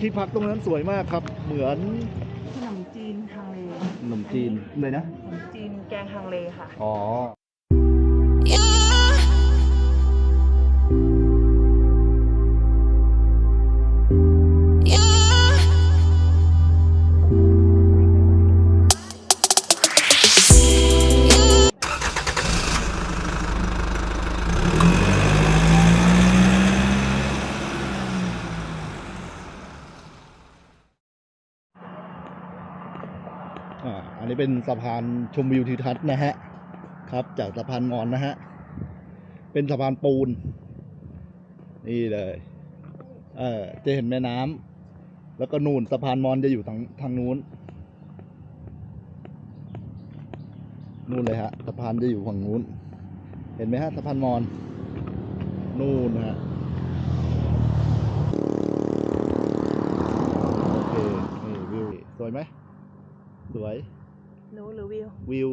ที่พักตรงนั้นสวยมากครับ เหมือนขนมจีนฮังเลขนมจีนเลยนะ ขนมจีนแกงฮังเลค่ะ อ๋อ อ่าอันนี้เป็นสะพานชมวิวทิวทัศน์นะฮะครับจากสะพานงอนนะฮะเป็นสะพานปูน นี่เลยเออจะเห็นแม่น้ำแล้วก็นู่นสะพานมอนจะอยู่ทางทางนู้นนู่นเลยฮะสะพานจะอยู่ฝั่งนู้น เห็นไหมฮะสะพานมอนนู่นฮะโอเคนี่วิวสวยไหม สวย หนูหรือวิว วิว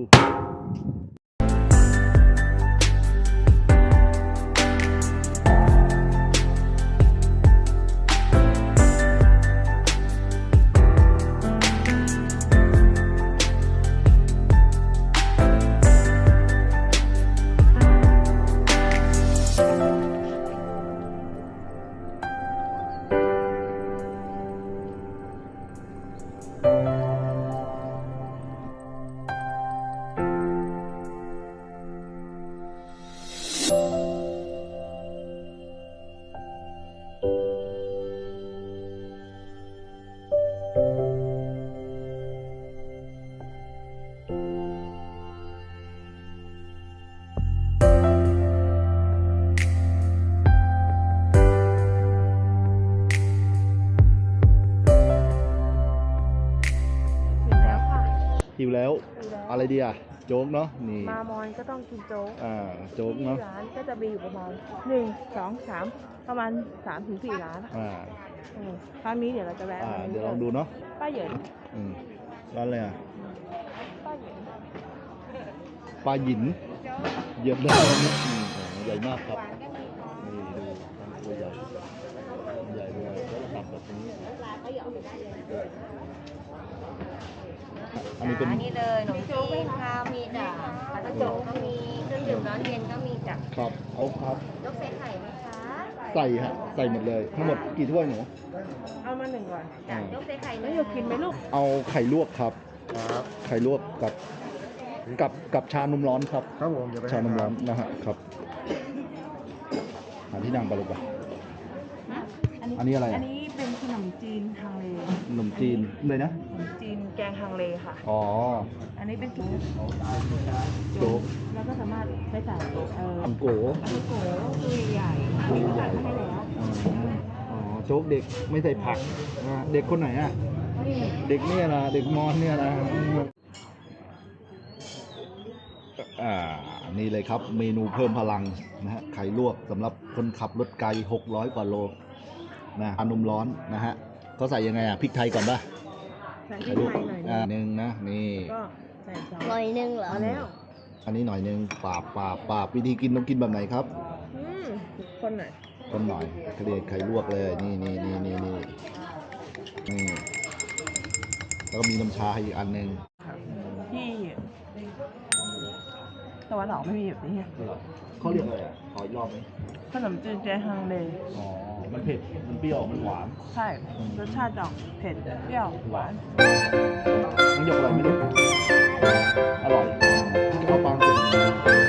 หิวแล้วถึงแล้ว อะไรดีอะโจ๊กเนาะนี่มามอนก็ต้องกินโจ๊กอ่าโจ๊กที่เนาะร้านก็จะมีอยู่ประมาณหนึ่งสองสามประมาณสามถึงสี่ร้านอะอ่าเออครั้งนี้เดี๋ยวเราจะแวะอ่าร้านเดี๋นี้ยวลองดูเนาะป้าเหยินอืมร้านอะไรอะป้าเหยินปลาหยินเหยียบได้อืมโอ้โหใหญ่มากครับนี่ดูตัวใหญ่ใหญ่ด้วยแล้วเราตัดแบบนี้อั นนี้เป็นอันนี้เลยขนมจีนข้าวมีจ้ะผัดกระโจกก็มีเครื่องดื่มร้อนเย็นก็มีจ้ะครับเอาครับยกเส้นไข่ไหมคะใส่ฮะใส่หมดเลยทั้งหมดกี่ถ้วยหนูเอามาหนึ่งก่อนจ้ะยกเส้นไข่แล้วอยู่กินไหมลูกเอาไข่ลวกครับ ครับไข่ลวกกับกับกับชานมร้อนครับครับผมเดี๋ยวไปชานมร้อนให้นะฮะครับหาที่นั่งไปเลยปะอันนี้อะไรอะอันนี้เป็น ขนมจีนฮังเลขนมจีนเลยนะ ขนมจีนแกงฮังเลค่ะ อ๋อ อันนี้เป็นโจ๊กโจ๊ก แล้วก็สามารถไปใส่เอ่ออังโกอันนี้โกคือใหญ่ๆอันนี้ก็ตัดมาให้แล้วอ๋อโจ๊กเด็กไม่ใส่ผักนะเด็กคนไหนอะ นี่เด็กเนี่ยนะเด็กมอนเนี่ยนะอ่านี่เลยครับเมนูเพิ่มพลังนะฮะไข่ลวกสำหรับคนขับรถไกล 600 กว่าโล นะอานมร้อนนะฮะเขาใส่ยังไงอะพริกไทยก่อนป่ะใส่พไข่ริกลวกไทยหน่อยอ่านึงหนึ่งนะนี่ก็ใส่ซอสหน่อยนึงเหรอเอาแล้ว อันนี้หน่อยหนึ่งปาบปาบปาบวิธีกินต้องกินแบบไหนครับอืมคนหน่อยคนหน่อยกระเดียดไข่ลวกเลยนี่นี่นี่นี่นี่นี่แล้วก็มีน้ำชาให้อีกอันหนึ่งที่ตะวันออกไม่มีแบบนี้ไงเขาเรียกอะไรอะขออีกรอบไหมขนมจีนแจฮังเลอ๋อ มันเผ็ด มันเปรี้ยว มันหวานใช่รสชาติจะออกเผ็ดเปรี้ยวหวานน้องหยกอะไรไม่รู้อร่อยข้าวปังเผ็ดเ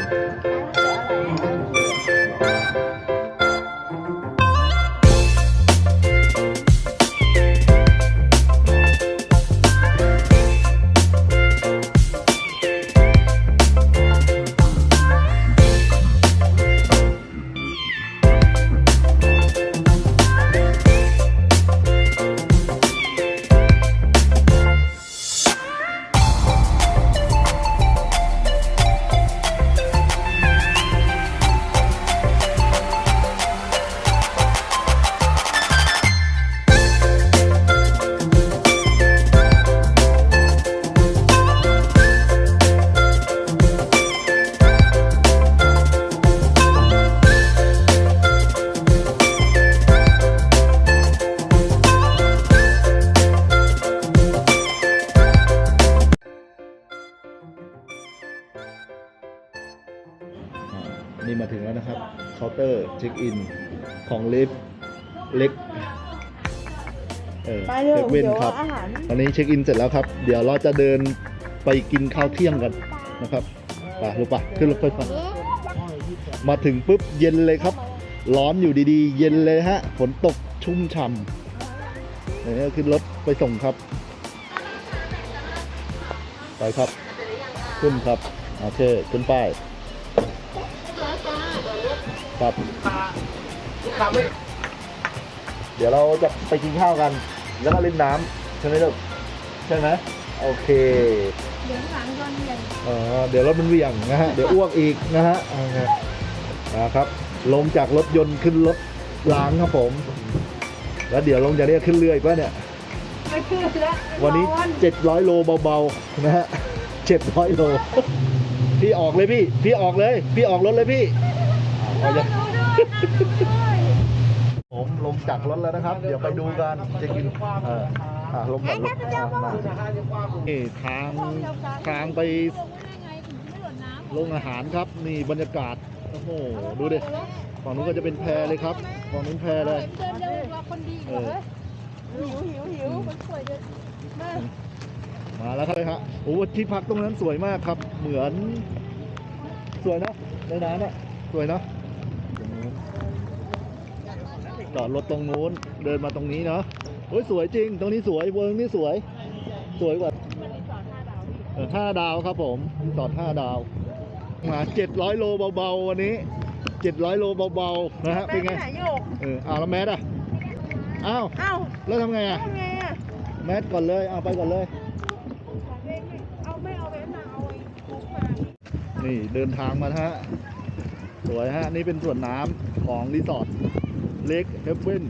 เตอร์เช็คอินของลิฟต์เล็กเออไปเร็วเช็คเว้นเดี๋ยวครับอาหาร ตอนนี้เช็คอินเสร็จแล้วครับ เดี๋ยวเราจะเดินไปกินข้าวเที่ยงกันนะครับไปรู้ปะขึ้นรถไฟฟ้ามาถึงปุ๊บเย็นเลยครับ ร้อนอยู่ดีๆ เย็นเลยฮะฝนตกชุ่มฉ่ำเดี๋ยวนี้ขึ้นรถไปส่งครับ ไปครับ ขึ้นครับ โอเค ขึ้นป้ายครับเดี๋ยวเราจะไปกินข้าวกัน แล้วก็เล่นน้ำใช่ไหมลูกใช่ไหมโอเค เดี๋ยวหลังตอนเย็นเออเดี๋ยวรถมันเหวี่ยงนะฮะ เดี๋ยวอ้วกอีกนะฮะเอาไงนะครับ ลงจากรถยนต์ขึ้นรถล้างครับผม แล้วเดี๋ยวลงจากนี้ขึ้นเรืออีกว่าเนี่ย ไม่ขึ้นแล้ววันนี้700 โลเบาๆนะฮะ700 โล พี่ออกเลยพี่ พี่ออกเลย พี่ออกรถเลยพี่ เอาอย่าผมลงจากรถแล้วนะครับ เดี๋ยวไปดูกันจะกินเอออะลงจากรถนี่ทางทางไปโรงอาหารครับ นี่บรรยากาศโอ้โหดูดิฝั่งนู้นก็จะเป็นแพเลยครับฝั่งนู้นแพเลยเดินเร็วกว่าคนดีเออหิวหิวหิวมันสวยเลยแม่มาแล้วครับเลยฮะโอ้ที่พักตรงนั้นสวยมากครับ เหมือน สวยนะในน้ำอะสวยเนะ จอดรถตรงนู้น เดินมาตรงนี้เนาะโอ้ยสวยจริง ตรงนี้สวยเวิร์กนี่สวย สวยกว่าเออห้าดาวครับผมรีสอร์ทห้าดาว มาเจ็ดร้อยโลเบาๆวันนี้เจ็ดร้อยโลเบาๆนะฮะเป็นไงแม่ปหนโยกเอออ้าวแล้วแมสอะอ้าวเอ้าแล้วทำไงอะทำไงอะแมสก่อนเลยเอาไปก่อนเลยเอาไม่เอาแว่นมาเอาไอ้คุกมานี่เดินทางมานะฮะสวยฮะนี่เป็นส่วนน้ำของรีสอร์ท เล็กเฮฟเว่น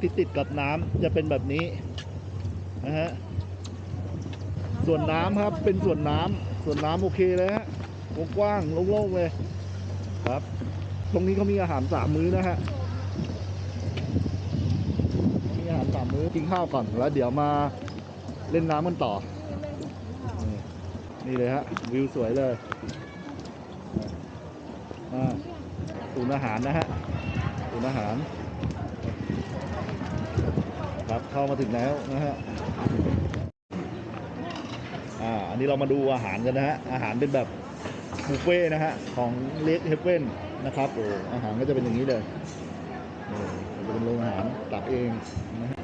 ที่ติดกับน้ำจะเป็นแบบนี้นะฮะส่วนน้ำครับเป็นส่วนน้ำส่วนน้ำโอเคเลยฮะกว้างโล่งๆเลยครับ ตรงนี้เขามีอาหารสามมื้อนะฮะมีอาหารสามมื้อกินข้าวก่อนแล้วเดี๋ยวมาเล่นน้ำกันต่อ นี่นี่เลยฮะวิวสวยเลยอ่าศูนย์อาหารนะฮะ ศูนย์อาหาร ครับเข้ามาถึงแล้วนะฮะอ่าอันนี้เรามาดูอาหารกันนะฮะอาหารเป็นแบบบุฟเฟ่ต์นะฮะของเลดเฮเว่นนะครับโอ้อาหารก็จะเป็นอย่างนี้เลยจะเป็นโรงอาหารตักเองนะฮะ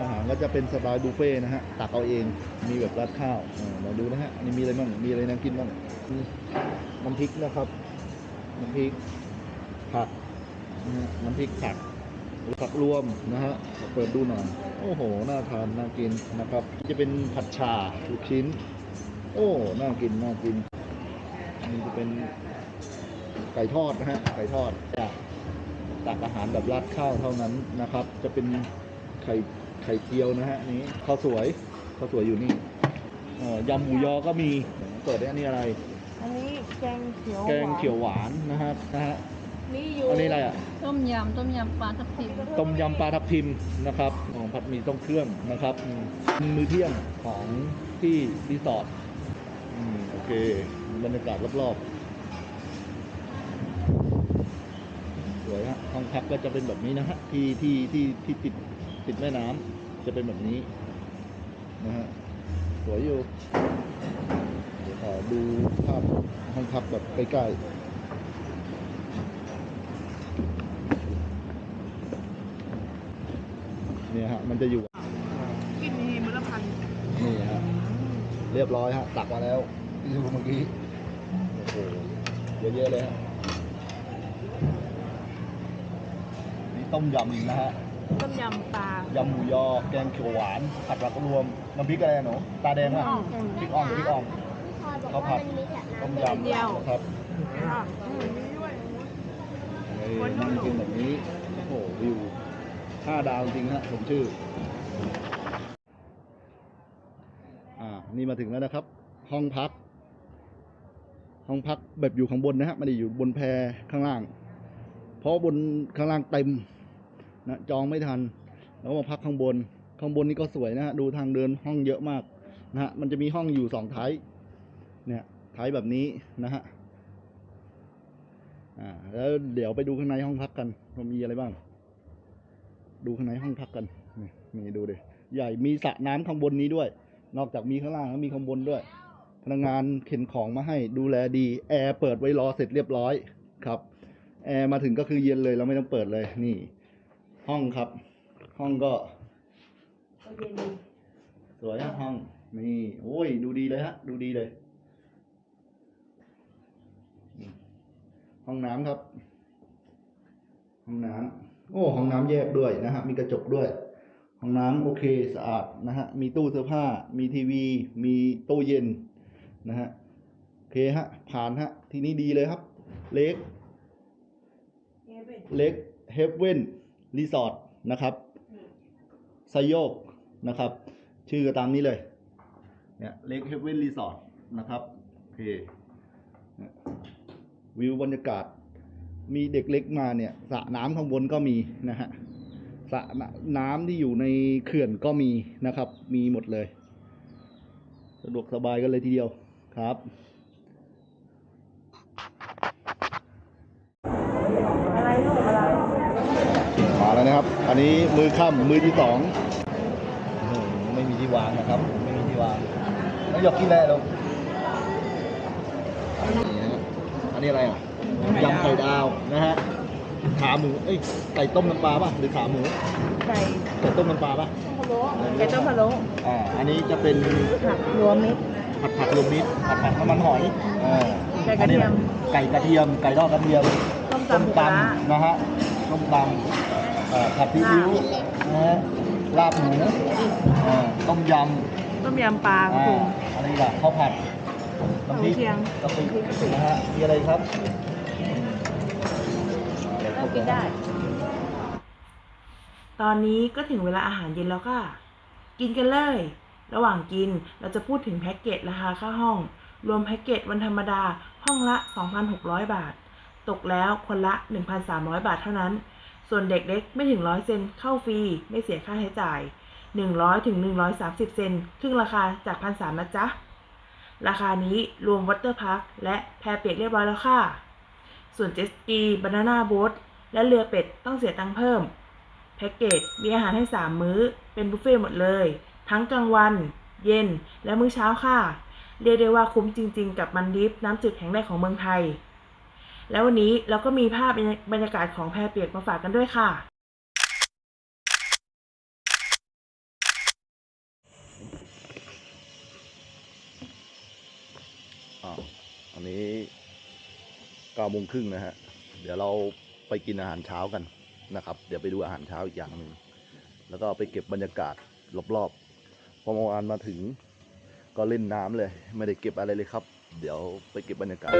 อาหารก็จะเป็นสไตล์บุฟเฟ่ต์นะฮะตักเอาเองมีแบบราดข้าวอ่าเราดูนะฮะนี่มีอะไรบ้างมีอะไรน่ากินบ้างน้ำพริกนะครับน้ำพริกผัก นะฮะน้ำพริกผักผักรวมนะฮะเปิดดูหน่อยโอ้โหน่าทานน่ากินนะครับ จะเป็นผัดชาลูกชิ้น โอ้น่ากินน่ากินนี่จะเป็นไก่ทอดนะฮะไก่ทอดจากตักอาหารแบบราดข้าวเท่านั้นนะครับ จะเป็นไข่ไข่เจียวนะฮะอันนี้ข้าวสวยข้าวสวยอยู่นี่เอ่อยำหมูยอก็มีเปิดได้อันนี้อะไร อันนี้แกงเขียวแกงเขียวหวานนะครับนะฮะ มีอยู่อันนี้อะไรอะ ต้มยำต้มยำปลาทับทิมต้มยำปลาทับทิมนะครับของผัดหมี่ต้มเครื่องนะครับอืมมื้อเที่ยงของที่รีสอร์ทอืมโอเค บรรยากาศรอบๆ สวยฮะห้องพักก็จะเป็นแบบนี้นะฮะที่ที่ที่ที่ติดติดแม่น้ำจะเป็นแบบนี้นะฮะสวยอยู่ เดี๋ยวขอดูภาพห้องพักแบบใกล้ๆ เนี่ยฮะมันจะอยู่กินมีมื้อละพันนี่ฮะเรียบร้อยฮะตักมาแล้วที่ดูเมื่อกี้โอ้โหเยอะๆเลยฮะนี่ต้มยำนะฮะต้มยำปลายำหมูยอ แกงเขียวหวานผัดผักรวมน้ำพริกอะไรอะหนูตาแดงอะพริกอ่องพริกอ่องข้าวผัดต้มยำนะครับค่ะอืมมีด้วยเฮ้ยนั่งกินแบบนี้โอ้โหวิว ห้าดาวจริงฮะผมชื่อ อ่า นี่มาถึงแล้วนะครับ ห้องพัก ห้องพักแบบอยู่ข้างบนนะฮะไม่ได้อยู่บนแพข้างล่าง เพราะบนข้างล่างเต็มนะจองไม่ทัน แล้วมาพักข้างบน ข้างบนนี่ก็สวยนะฮะดูทางเดินห้องเยอะมากนะฮะมันจะมีห้องอยู่สองท้ายเนี่ยท้ายแบบนี้นะฮะอ่าแล้วเดี๋ยวไปดูข้างในห้องพักกันว่ามีอะไรบ้าง ดูข้างในห้องพักกันนี่นี่ดูดิใหญ่มีสระน้ำข้างบนนี้ด้วย นอกจากมีข้างล่างแล้วมีข้างบนด้วย พนักงานเข็นของมาให้ดูแลดีแอร์เปิดไว้รอเสร็จเรียบร้อยครับแอร์มาถึงก็คือเย็นเลยเราไม่ต้องเปิดเลยนี่ ห้องครับ ห้องก็สวยฮะห้องนี่โอ้ยดูดีเลยฮะ ดูดีเลย ห้องน้ำครับ ห้องน้ำ โอ้ห้องน้ำแยกด้วยนะฮะมีกระจกด้วยห้องน้ำโอเคสะอาดนะฮะมีตู้เสื้อผ้า มีทีวี มีตู้เย็นนะฮะโอเคฮะผ่านฮะที่นี่ดีเลยครับ เล็กเล็กเฮฟเว่นรีสอร์ทนะครับไซโยกนะครับ ชื่อก็ตามนี้เลยเนี่ยเล็กเฮฟเว่นรีสอร์ทนะครับโอเคเนี่ยวิวบรรยากาศ มีเด็กเล็กมาเนี่ยสระน้ำข้างบนก็มีนะฮะสระน้ำที่อยู่ในเขื่อนก็มีนะครับ มีหมดเลย สะดวกสบายกันเลยทีเดียวครับมาแล้วนะครับ อันนี้มือค่ำมือที่สองไม่มีที่วางนะครับ ไม่มีที่วางแล้วหยกกินอะไรลูกนี่นะฮะอันนี้อะไรอะ ยำไข่ดาวนะฮะขาหมูเอ้ยไก่ต้มน้ำปลาป่ะหรือขาหมูไก่ไก่ต้มน้ำปลาป่ะไก่ต้มพะโล้อ่าอันนี้จะเป็นผักรวมมิตรผัดผัดรวมมิตรผัดผัดน้ำมันหอยอ่าไก่กระเทียมไก่กระเทียมไก่ทอดกระเทียมต้มต้มตำปูปลาร้าตำนะฮะต้มตำเอ่อผัดซีอิ๊วนะฮะลาบหมูเอ่อต้มยำต้มยำปลากระอ่าพงอะไรล่ะข้าวผัดน้ำพริกข้าวเคียงกะปินะฮะมีอะไรครับ กินได้ ตอนนี้ก็ถึงเวลาอาหารเย็นแล้วค่ะ กินกันเลย ระหว่างกินเราจะพูดถึงแพ็กเกจราคาค่าห้อง รวมแพ็กเกจวันธรรมดาห้องละ 2,600 บาท ตกแล้วคนละ 1,300 บาทเท่านั้น ส่วนเด็กเล็กไม่ถึง100เซนเข้าฟรีไม่เสียค่าใช้จ่าย 100ถึง130 เซนครึ่งราคาจาก1,300นะจ๊ะราคานี้รวมวอเตอร์พาร์คและแพเปียกเรียบร้อยแล้วค่ะ ส่วนเจสกีบานาน่าโบ๊ท และเรือเป็ดต้องเสียตังค์เพิ่ม แพ็กเกจมีอาหารให้ 3 มื้อ เป็นบุฟเฟ่ต์หมดเลย ทั้งกลางวัน เย็น และมื้อเช้าค่ะ เรียกได้ว่าคุ้มจริง ๆ กับมันดิฟน้ำจืดแห่งแรกของเมืองไทย แล้ววันนี้เราก็มีภาพบรรยากาศของแพเปียกมาฝากกันด้วยค่ะอ่าอันนี้เก้าโมงครึ่งนะฮะ เดี๋ยวเรา ไปกินอาหารเช้ากันนะครับ เดี๋ยวไปดูอาหารเช้าอีกอย่างหนึ่งแล้วก็ไปเก็บบรรยากาศรอบๆพอเมื่อวานมาถึงก็เล่นน้ำเลย ไม่ได้เก็บอะไรเลยครับ เดี๋ยวไปเก็บบรรยากาศ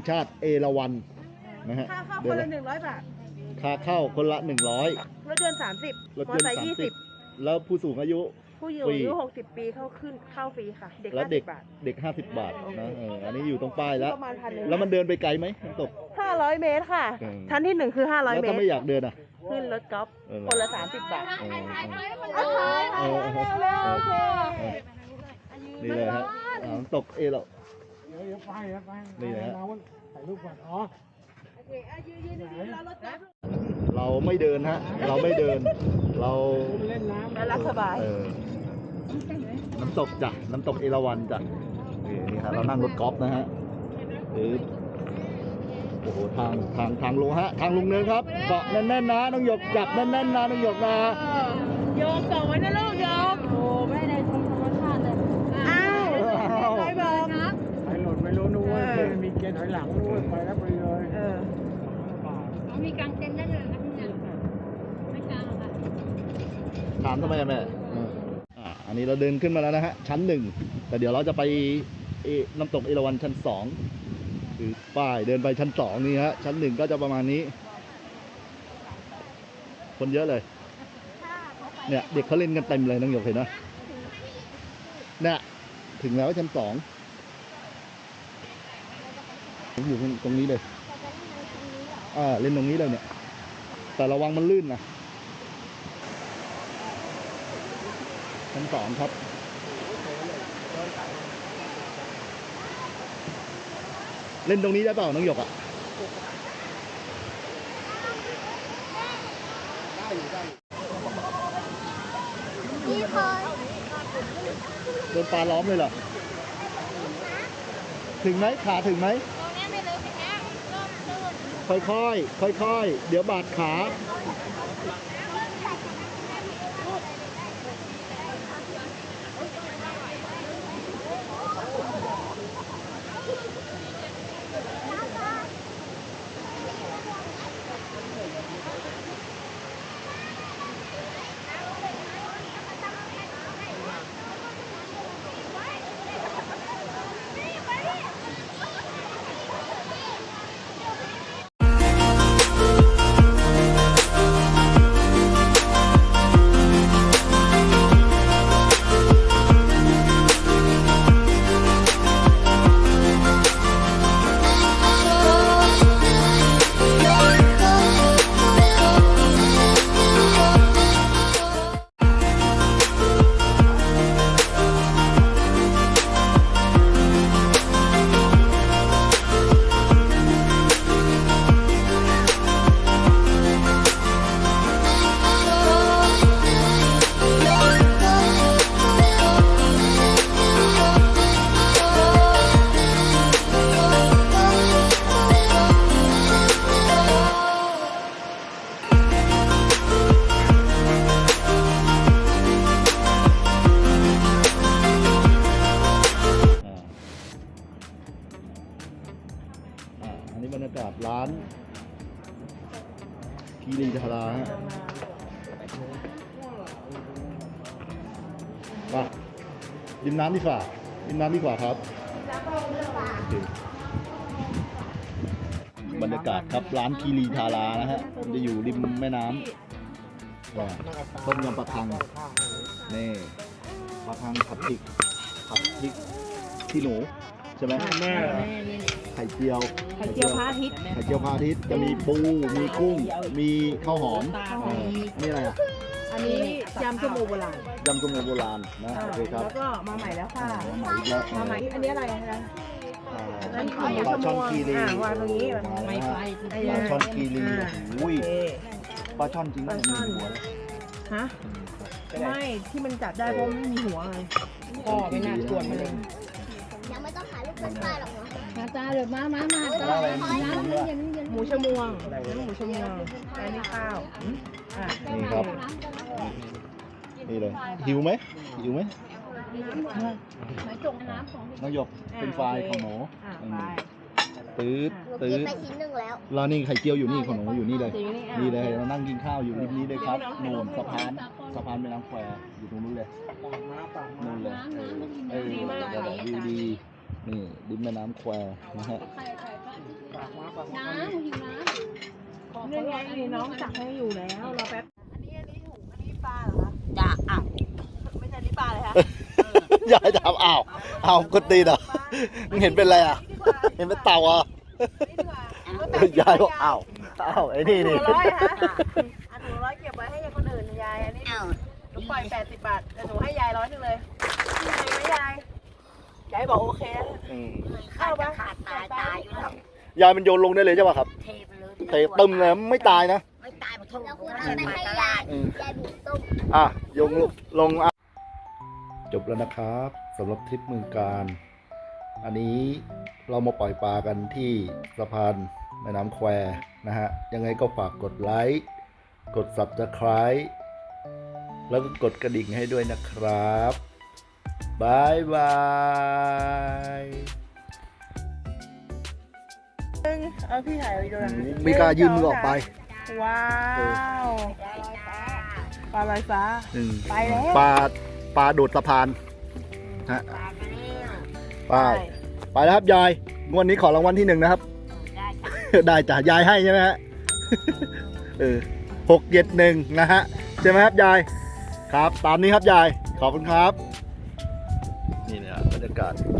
แห่งชาติเอราวัณนะฮะค่าเข้าคเดือนนละละหนึ่งร้อยบาทค่าเข้าคนละหนึ่งร้อยรถยนต์สามสิบรถมอยนเตอต์ร์ไซสามค์ยี่สิสิบบแล้วผู้สูงอายุ ผู้อยู่ฟรี อายุหกสิบปีเข้าขึ้นเข้าฟรีค่ะ เด็กและห้าเด็สิกบบาทเด็กห้าสิบบาทนะเอออันนี้อยู่ตรงป้ายแล้ว ประมาณพันหนึ่งแล้วมันเดินไปไกลไหมน้ำตก ห้าร้อยเมตรค่ะเออชั้นที่หนึ่งคือห้าร้อยแล้วเมถ้าตรไม่อยากเดินอะ ขึ้นรถกอล์ฟเออ คนละสามสิบบาทเออ เออเอาถ่ายถ่ายถ่ายเร็วๆโอเคเออนี่เลยฮะอ่าน้ำตกเอรา เดี๋ยวเดี๋ยวไปเดี๋ยวไปนี่นะฮะเราถ่ายรูปก่อนอ๋อ โอเคอะยืนยืนยืนรอรถกอล์ฟเราไม่เดินฮะ เราไม่เดิน เราผมเล่นน้ำแล้วรักสบาย เออน้ำตกจ้ะ น้ำตกเอราวัณจ้ะนี่นี่ฮะเรานั่งรถกอล์ฟนะฮะหรือโอ้โหทางทางทางลงฮะ ทางลงเนินครับ เกาะแน่นๆนะน้องหยกจับแน่นๆนะน้องหยกนะโยมส่งไว้นะลูกโยมโอ้ไม่ได้ชมธรรมชาติเลยอ้าวใครบอก ไปหล่นไม่รู้นู้น เออ มีเกียร์ถอยหลังนู้นไปแล้วไปเลย เออ มีกางเต็นท์ได้เลยนะพี่เนี่ยไม่กางหรอกค่ะ ถามทำไมอะแม่อ่าอันนี้เราเดินขึ้นมาแล้วนะฮะชั้นหนึ่งแต่เดี๋ยวเราจะไปน้ำตกเอราวัณชั้นสองคือป้ายเดินไปชั้นสองนี่ฮะชั้นหนึ่งก็จะประมาณนี้ คนเยอะเลย เนี่ยเด็กเขาเล่นกันเต็มเลยน้องหยกเห็นไหมเนี่ยถึงแล้วชั้นสองผมอยู่ตรงนี้เลยอ่าเล่นตรงนี้เลยเนี่ย แต่ระวังมันลื่นนะ ชั้นสองครับเล่นตรงนี้ได้เปล่าน้องหยกอะโดนปลาล้อมเลยเหรอ ถึงไหมขาถึงไหมตรงนี้ไม่เลยเป็นแง่ค่อยๆ ค่อยๆ เดี๋ยวบาดขา มาดิมน้ำดีกว่าดิมน้ำดีกว่าครับโอเคบรรยากาศครับร้านคีรีทารานะฮะมันจะอยู่ริมแม่น้ำว่าต้มยำปลาคังนี่ปลาคังผัดพริกผัดพริกขี้หนู ใช่ไหมแม่ไข่เจียว ไข่เจียวพระอาทิตย์ไข่เจียวพระอาทิตย์จะมีปู มีกุ้ง มีข้าวหอมเออนี่อะไรอะ อันนี้ยำสมูโบราณยำกุ้งโบราณนะอ่าโอเคครับแล้วก็มาใหม่แล้วค่ะ มาใหม่อีกแล้วมาใหม่ อันนี้อะไรคะอ่านั่นคือหมูปลาชะมช่อนวงกีรีอ่าวางตรงนี้แบบมาไม่แล้วไฟฮะปลาช่อนกีรีอ่าอุ้ยโอเคปลาช่อนจริงปลาช่อนมีหัวเลยฮะไม่ที่มันจับได้เพราะมันไม่มีหัวไงก็ไม่น่าตรวจมาเลยยังไม่ต้องถ่าเป็นป้ายหรอมาตาเดี๋ยวมามามาแล้วอะไรมีหมูด้วยหมูชะมวงน้ำหมูชะมวงอันนี้ข้าวอะนี่ครับ นี่เลย หิวไหมหิวไหมน้ำของหยกเป็นไฟล์ของหนูอะอืไปมตืดหนูตืกินดไปชิ้นหนึ่งแล้วแล้วนี่ไข่เจียวอยู่นี่ของหนูอยู่นี่เลยนี่เลยเรานั่งกินข้าวอยู่ริมนี้เลยครับโน่นสะพานสะพานแม่น้ำแควอยู่ตรงนู้นเลยปากมาปากมานู่นเลยเออเออเดี๋ยวๆวิวดี นี่ริมแม่น้ำแควนะฮะใครใครก็ปากมาปากมาน้ำหิวน้ำขอนี่ไงนี่น้องจักให้อยู่แล้วรอแป๊บอันนี้อันนี้ถุงอันนี้ปลาเหรอคะจ้ะอ้าวไม่ใช่นนี้ปลาเลยคะยายถามอ้าวอ้าวกดตีนเหรอมึงเห็นเป็นอะไรอะ เห็นเป็นเต่าอะยายบอกอ้าวอ้าวไอ้นี่นี่ร้อยฮะอันถุงร้อยเก็บไว้ให้คนอื่นยายอันนี้อ้าวหนูปล่อยแปดสิบบาทแต่หนูให้ยายร้อยหนึงเลยยายไหมยาย ยายบอกโอเคนะอืมข้าวขาดตายตายอยู่แล้วยายมันโยนลงได้เลยใช่ป่ะครับเทไปเลยเตะตึมเลยไม่ตายนะไม่ตายมาทุ่งกูไม่ไปตลาดอืมยายบุกต้ม อะยงลงอะจบแล้วนะครับสำหรับทริปเมืองการ อันนี้เรามาปล่อยปลากันที่สะพานแม่น้ำแควนะฮะ ยังไงก็ฝากกดไลค์ กด subscribe แล้วก็กดกระดิ่งให้ด้วยนะครับ บายบายเอาพี่ถ่ายวิดีโอนะมีการยืนมือออกไป ว้าวปลาลอยฟ้าอืมไปแล้วปลาปลาโดดสะพานฮะปลาไปแล้วไปไปแล้วครับยายงวดนี้ขอรางวัลที่หนึ่งนะครับได้จ้ะได้จ้ะยายให้ใช่ไหมฮะเออหกเจ็ดหนึ่งนะฮะใช่ไหมครับยายครับ ตามนี้ครับยายขอบคุณครับ นี่